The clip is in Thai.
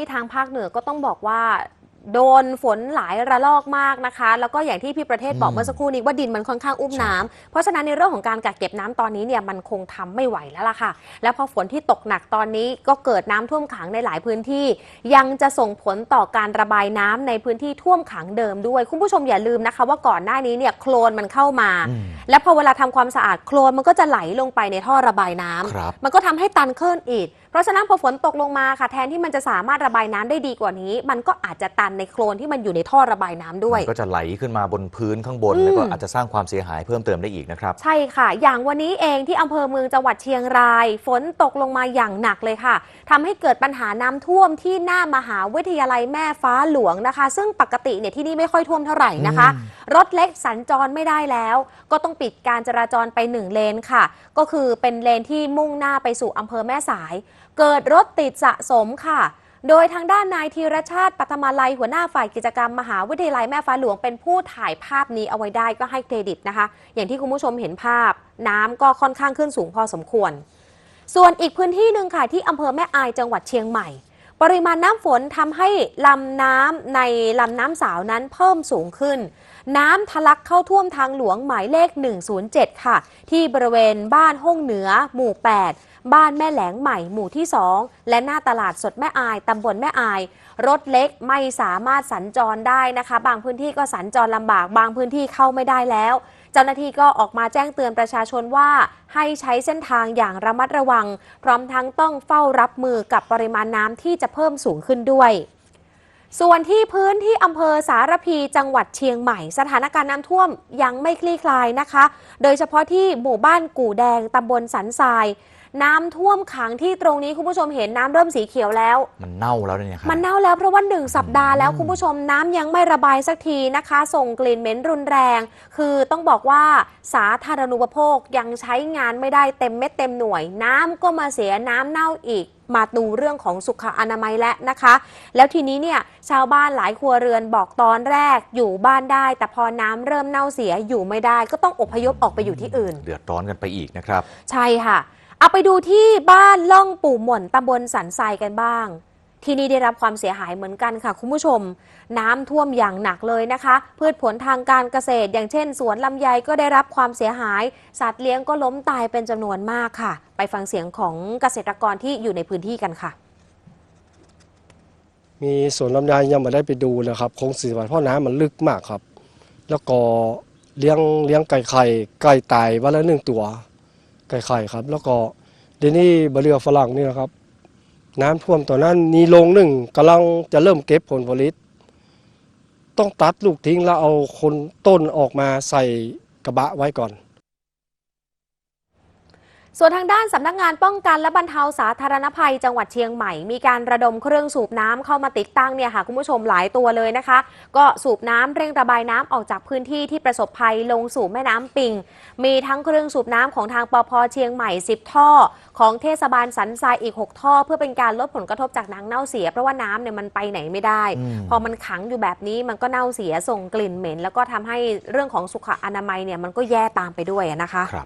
ที่ทางภาคเหนือก็ต้องบอกว่าโดนฝนหลายระลอกมากนะคะ แล้วก็อย่างที่พี่ประเทศบอกอืมเมื่อสักครู่นี้ว่าดินมันค่อนข้างอุ้มน้ำเพราะฉะนั้นในเรื่องของการกักเก็บน้ำตอนนี้เนี่ยมันคงทำไม่ไหวแล้วล่ะค่ะ แล้วพอฝนที่ตกหนักตอนนี้ก็เกิดน้ำท่วมขังในหลายพื้นที่ ยังจะส่งผลต่อการระบายน้ำในพื้นที่ท่วมขังเดิมด้วย คุณผู้ชมอย่าลืมนะคะ ว่าก่อนหน้านี้เนี่ยโคลนมันเข้ามาอืมแล้วพอเวลาทำความสะอาดโคลนมันก็จะไหลลงไปในท่อระบายน้ำครับมันก็ทำให้ตันขึ้นอีกเพราะฉะนั้นพอฝนตกลงมาค่ะแทนที่มันจะสามารถระบายน้ำได้ดีกว่านี้ มันก็อาจจะตันในโคลนที่มันอยู่ในท่อระบายน้ำด้วยมันก็จะไหลขึ้นมาบนพื้นข้างบนอืมแล้วก็อาจจะสร้างความเสียหายเพิ่มเติมได้อีกนะครับ ใช่ค่ะ อย่างวันนี้เองที่อำเภอเมืองจังหวัดเชียงราย ฝนตกลงมาอย่างหนักเลยค่ะทำให้เกิดปัญหาน้ำท่วมที่หน้ามหาวิทยาลัยแม่ฟ้าหลวงนะคะ ซึ่งปกติเนี่ยที่นี่ไม่ค่อยท่วมเท่าไหร่นะคะอืมรถเล็กสัญจรไม่ได้แล้ว ก็ต้องปิดการจราจรไปหนึ่งเลนค่ะ ก็คือเป็นเลนที่มุ่งหน้าไปสู่อำเภอแม่สาย เกิดรถติดสะสมค่ะ โดยทางด้านนายธีรชาติปัทมาลัยหัวหน้าฝ่ายกิจกรรมมหาวิทยาลัยแม่ฟ้าหลวงเป็นผู้ถ่ายภาพนี้เอาไว้ได้ก็ให้เครดิตนะคะ อย่างที่คุณผู้ชมเห็นภาพ น้ำก็ค่อนข้างขึ้นสูงพอสมควร ส่วนอีกพื้นที่หนึ่งค่ะที่อำเภอแม่อายจังหวัดเชียงใหม่ปริมาณน้ำฝนทำให้ลำน้ำในลำน้ำสาวนั้นเพิ่มสูงขึ้น น้ำทะลักเข้าท่วมทางหลวงหมายเลข 107 ค่ะ ที่บริเวณบ้านห้องเหนือ หมู่ 8 บ้านแม่แหลงใหม่หมู่ที่ 2 และหน้าตลาดสดแม่อายตำบลแม่อาย รถเล็กไม่สามารถสัญจรได้นะคะ บางพื้นที่ก็สัญจรลำบาก บางพื้นที่เข้าไม่ได้แล้ว เจ้าหน้าที่ก็ออกมาแจ้งเตือนประชาชนว่าให้ใช้เส้นทางอย่างระมัดระวัง พร้อมทั้งต้องเฝ้ารับมือกับปริมาณน้ำที่จะเพิ่มสูงขึ้นด้วย ส่วนที่พื้นที่อำเภอสารพีจังหวัดเชียงใหม่ สถานการณ์น้ำท่วมยังไม่คลี่คลายนะคะ โดยเฉพาะที่หมู่บ้านกู่แดงตำบลสันทราย น้ำท่วมขังที่ตรงนี้คุณผู้ชมเห็นน้ำเริ่มสีเขียวแล้ว มันเน่าแล้วเนี่ยครับมันเน่าแล้วเพราะว่าหนึ่งสัปดาห์แล้วคุณผู้ชมน้ำยังไม่ระบายสักทีนะคะ ส่งกลิ่นเหม็นรุนแรง คือต้องบอกว่าสาธารณูปโภคยังใช้งานไม่ได้เต็มเม็ดเต็มหน่วย น้ำก็มาเสียน้ำเน่าอีกมาดูเรื่องของสุขอนามัยแล้วนะคะ แล้วทีนี้เนี่ยชาวบ้านหลายครัวเรือนบอกตอนแรกอยู่บ้านได้ แต่พอน้ำเริ่มเน่าเสียอยู่ไม่ได้ ก็ต้องอพยพออกไปอยู่ที่อื่น เดือดร้อนกันไปอีกนะครับ ใช่ค่ะ เอาไปดูที่บ้านล่องปู่หม่นตำบลสันทรายกันบ้าง ที่นี่ได้รับความเสียหายเหมือนกันค่ะ คุณผู้ชม น้ำท่วมอย่างหนักเลยนะคะ พืชผลทางการเกษตร อย่างเช่น สวนลำไยก็ได้รับความเสียหาย สัตว์เลี้ยงก็ล้มตายเป็นจำนวนมากค่ะ ไปฟังเสียงของเกษตรกรที่อยู่ในพื้นที่กันค่ะ มีสวนลำไยยังไม่ได้ไปดูนะครับคงสีวันเพราะน้ำมันลึกมากครับ แล้วก็เลี้ยงเลี้ยงไก่ไข่ไก่ตายวันละหนึ่งตัว ไก่ไข่ครับ แล้วก็เดี๋ยวนี้บะเรือฝรั่งนี่นะครับ น้ำท่วมตอนนั้นมีโรงหนึ่งกำลังจะเริ่มเก็บผลผลิต ต้องตัดลูกทิ้งแล้วเอาคนต้นออกมาใส่กระบะไว้ก่อน ส่วนทางด้านสำนักงานป้องกันและบรรเทาสาธารณภัยจังหวัดเชียงใหม่ มีการระดมเครื่องสูบน้ำเข้ามาติดตั้งเนี่ยค่ะคุณผู้ชมหลายตัวเลยนะคะ ก็สูบน้ำเร่งระบายน้ำออกจากพื้นที่ที่ประสบภัยลงสู่แม่น้ำปิง มีทั้งเครื่องสูบน้ำของทางปพเชียงใหม่ 10 ท่อ ของเทศบาลสันทรายอีก 6 ท่อ เพื่อเป็นการลดผลกระทบจากน้ำเน่าเสียเพราะว่าน้ำเนี่ยมันไปไหนไม่ได้อืมพอมันขังอยู่แบบนี้มันก็เน่าเสียส่งกลิ่นเหม็น แล้วก็ทำให้เรื่องของสุขอนามัยเนี่ยมันก็แย่ตามไปด้วยอะนะคะครับ